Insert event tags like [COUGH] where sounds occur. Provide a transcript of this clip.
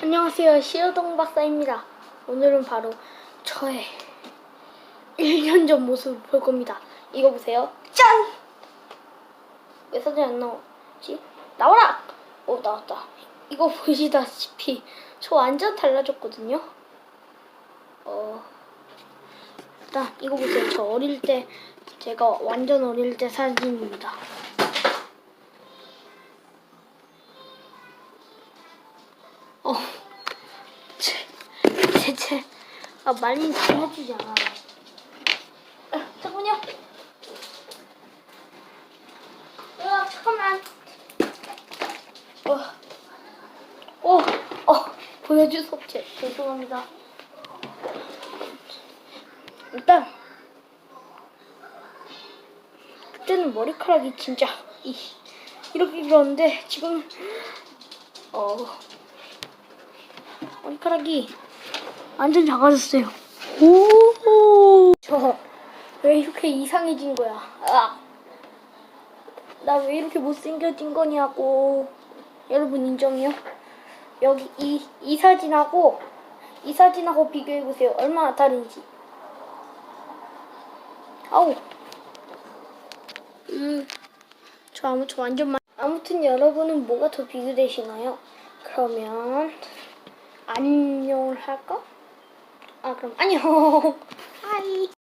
안녕하세요. 시어동 박사입니다. 오늘은 바로 저의 1년 전 모습을 볼 겁니다. 이거 보세요. 짠! 왜 사진 안 나오지? 나와라! 오, 나왔다. 이거 보시다시피 저 완전 달라졌거든요. 어, 일단 이거 보세요. 저 어릴 때 제가 완전 어릴 때 사진입니다. 어, 제, 제, 제, 아, 많이 잘해주지 않아요. 아, 잠깐만요. 아, 잠깐만. 어, 어, 어, 보여주소. 제, 죄송합니다. 일단, 그때는 머리카락이 진짜, 이, 이렇게 길었는데, 지금, 어, 머리카락이 완전 작아졌어요. 오! 저 왜 이렇게 이상해진 거야? 아! 나 왜 이렇게 못생겨진 거냐고. 여러분 인정해요? 여기 이, 이 사진하고 이 사진하고 비교해 보세요. 얼마나 다른지. 아우. 음. 저 아무튼 완전 만 아무튼 여러분은 뭐가 더 비교되시나요? 그러면 안녕을 할까? 아 그럼 안녕. [LAUGHS] 하이.